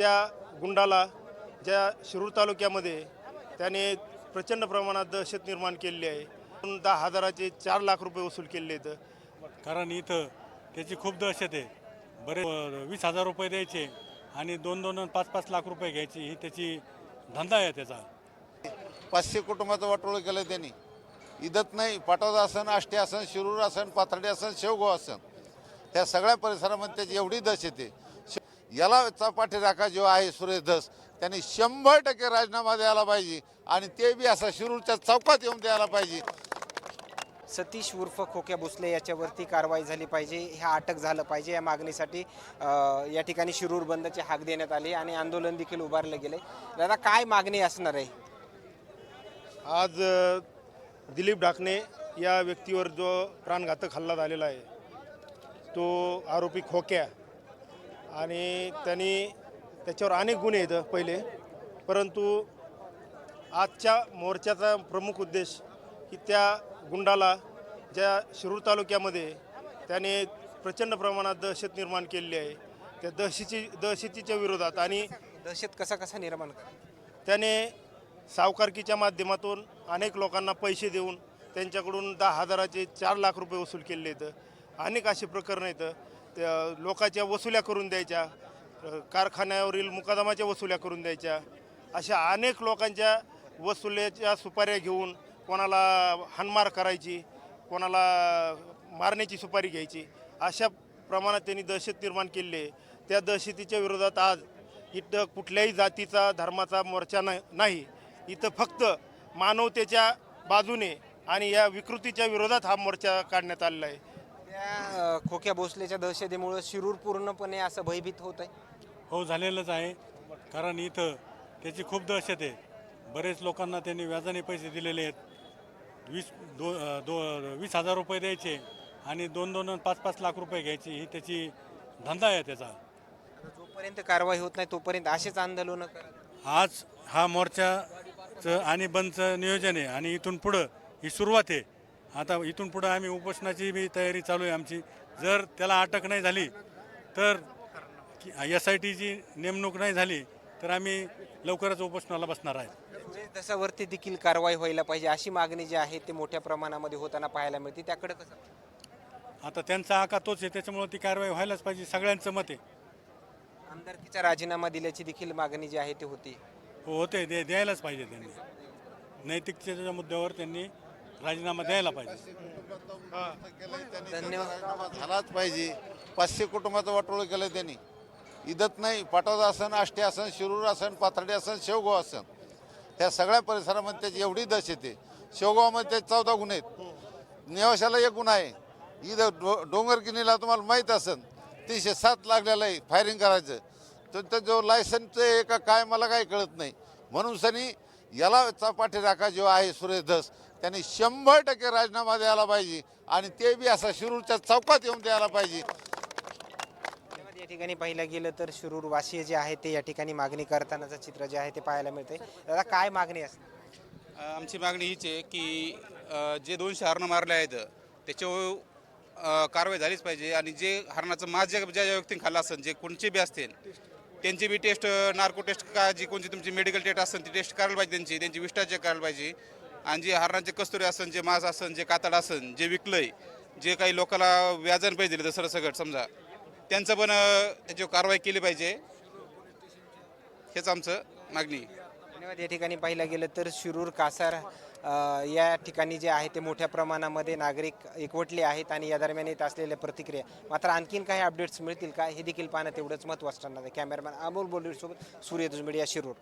त्या गुंडाला ज्या शिरूर तालुक्यामध्ये त्याने प्रचंड प्रमाणात दहशत निर्माण केलेली आहे. दहा हजाराचे चार लाख रुपये वसूल केले आहेत. कारण इथं त्याची खूप दहशत आहे. बरे वीस हजार रुपये द्यायचे आणि दोन दोन पाच पाच लाख रुपये घ्यायची. ही त्याची धंदा आहे त्याचा. पाचशे कुटुंबाचं वाटोळं केलं त्यांनी. इदत नाही पाटोदा असन आष्टे असन शिरूर असन पाथर्डे असन शेवगाव असन. ह्या सगळ्या परिसरामध्ये त्याची एवढी दश येते याला पाठीराखा जो आहे सुरेश धस त्यांनी शंभर टक्के राजीनामा द्यायला पाहिजे आणि ते बी असा शिरूरच्या चौकात येऊन द्यायला पाहिजे. सतीश उर्फ खोक्या भोसले याच्यावरती कारवाई झाली पाहिजे ह्या अटक झालं पाहिजे. या मागणीसाठी अ, या ठिकाणी शिरूर बंदची हाक देण्यात आली आणि आंदोलन देखील उभारलं गेले. दादा काय मागणी असणार आहे? आज दिलीप ढाकणे या व्यक्तीवर जो प्राणघातक हल्ला झालेला आहे तो आरोपी खोक्या आणि त्यांनी त्याच्यावर अनेक गुन्हे आहेत पहिले. परंतु आजच्या मोर्चाचा प्रमुख उद्देश की त्या गुंडाला ज्या शिरूर तालुक्यामध्ये त्याने प्रचंड प्रमाणात दहशत निर्माण केलेली आहे त्या दहशती दहशतीच्या विरोधात आणि दहशत कसा कसा निर्माण करा? त्याने सावकारकीच्या माध्यमातून अनेक लोकांना पैसे देऊन त्यांच्याकडून दहा हजाराचे चार लाख रुपये वसूल केले आहेत. अनेक असे प्रकरणं आहेत. त्या लोकांच्या वसुल्या करून द्यायच्या कारखान्यावरील मुकादमाच्या वसुल्या करून द्यायच्या अशा अनेक लोकांच्या वसुल्याच्या सुपाऱ्या घेऊन कोणाला हानमार करायची कोणाला मारण्याची सुपारी घ्यायची अशा प्रमाणात त्यांनी दहशत निर्माण केली आहे. त्या दहशतीच्या विरोधात आज इथं कुठल्याही जातीचा धर्माचा मोर्चा नाही. इथं फक्त मानवतेच्या बाजूने आणि या विकृतीच्या विरोधात हा मोर्चा काढण्यात आलेला आहे. त्या खोक्या भोसलेच्या दहशतीमुळे शिरूर पूर्णपणे असं भयभीत होत आहे हो झालेलंच आहे. कारण इथं त्याची खूप दहशत आहे. बरेच लोकांना त्यांनी व्याजाने पैसे दिलेले आहेत. वीस दो दो वीस हजार रुपये द्यायचे आणि दोन दोन पाच पाच लाख रुपये घ्यायची. ही त्याची धंदा आहे त्याचा. जोपर्यंत कारवाई होत नाही तोपर्यंत असेच आंदोलन आज हा मोर्चाचं आणि बंदचं नियोजन आहे. आणि इथून पुढं ही सुरुवात आहे. आता इथून पुढं आम्ही उपोषणाची बी तयारी चालू आहे आमची. जर त्याला अटक नाही झाली तर एस आय टीची नेमणूक नाही झाली तर आम्ही लवकरच उपोषणाला बसणार आहे. म्हणजे तसावरती देखील कारवाई व्हायला पाहिजे अशी मागणी जी आहे ती मोठ्या प्रमाणामध्ये होताना पाहायला मिळते. त्याकडे कसं? आता त्यांचा आका तोच आहे त्याच्यामुळे ती कारवाई व्हायलाच पाहिजे सगळ्यांचं मत आहे. आमदारकीचा राजीनामा दिल्याची देखील मागणी जी आहे ती होती. हो होते दे द्यायलाच पाहिजे त्यांनी. नैतिकतेच्या मुद्द्यावर त्यांनी राजीनामा द्यायला पाहिजे. धन्यवाद. झालाच पाहिजे. पाचशे कुटुंबाचं वाटोळं केलं त्यांनी. इदत नाही पाटोदा असन आष्टी असन शिरूर असन पाथर्डी असन शेवगाव असन. ह्या सगळ्या परिसरामध्ये त्याची एवढी दश येते शेवगावमध्ये त्याचे चौदा गुन्हे आहेत. नेवाशाला एक गुन्हा आहे. इथं डो डोंगर किनीला तुम्हाला माहीत असन. तीनशे सात लागलेलं आहे फायरिंग करायचं. तर त्या जो लायसनचं आहे का काय मला काही कळत नाही. म्हणून सनी याला पाठीराखा जो आहे सुरेश धस. त्यांनी शंभर टक्के राजीनामा द्यायला पाहिजे आणि ते बी असा शिरूरच्या चौकात येऊन द्यायला पाहिजे. या ठिकाणी पाहिलं गेलं तर शिरूर वासीय जे आहे ते या ठिकाणी मागणी करतानाचं चित्र जे आहे ते पाहायला मिळते दादा काय मागणी असते? आमची मागणी हीच आहे की अ, जे दोनशे हरणं मारले आहेत त्याच्यावर अ, कारवाई झालीच पाहिजे आणि जे हरणाचं मास ज्या ज्या ज्या व्यक्तीने खाल्लं असेल जे कोणचे बी असतील त्यांची बी टेस्ट नार्को टेस्ट का जी कोणची तुमची मेडिकल टेस्ट असेल ती टेस्ट करायला पाहिजे त्यांची त्यांची विष्ठा चेक करायला पाहिजे. आणि जे हरणाचे कस्तुरी असन जे मांस असन जे कातड असन जे विकलंय जे काही लोकांना व्याजन पाहिजे दसरा तर समजा. त्यांचं पण त्याची कारवाई केली पाहिजे. हेच आमचं मागणी. धन्यवाद. या ठिकाणी पाहिलं गेलं तर शिरूर कासार या ठिकाणी जे आहे ते मोठ्या प्रमाणामध्ये नागरिक एकवटले आहेत आणि या दरम्यान येत असलेल्या प्रतिक्रिया. मात्र आणखीन काही अपडेट्स मिळतील का? हे देखील पाहणं तेवढंच महत्त्वाचं ठरणार आहे. कॅमेरामॅन अमोल बोलवीसोबत सूर्यदुज मीडिया शिरूर.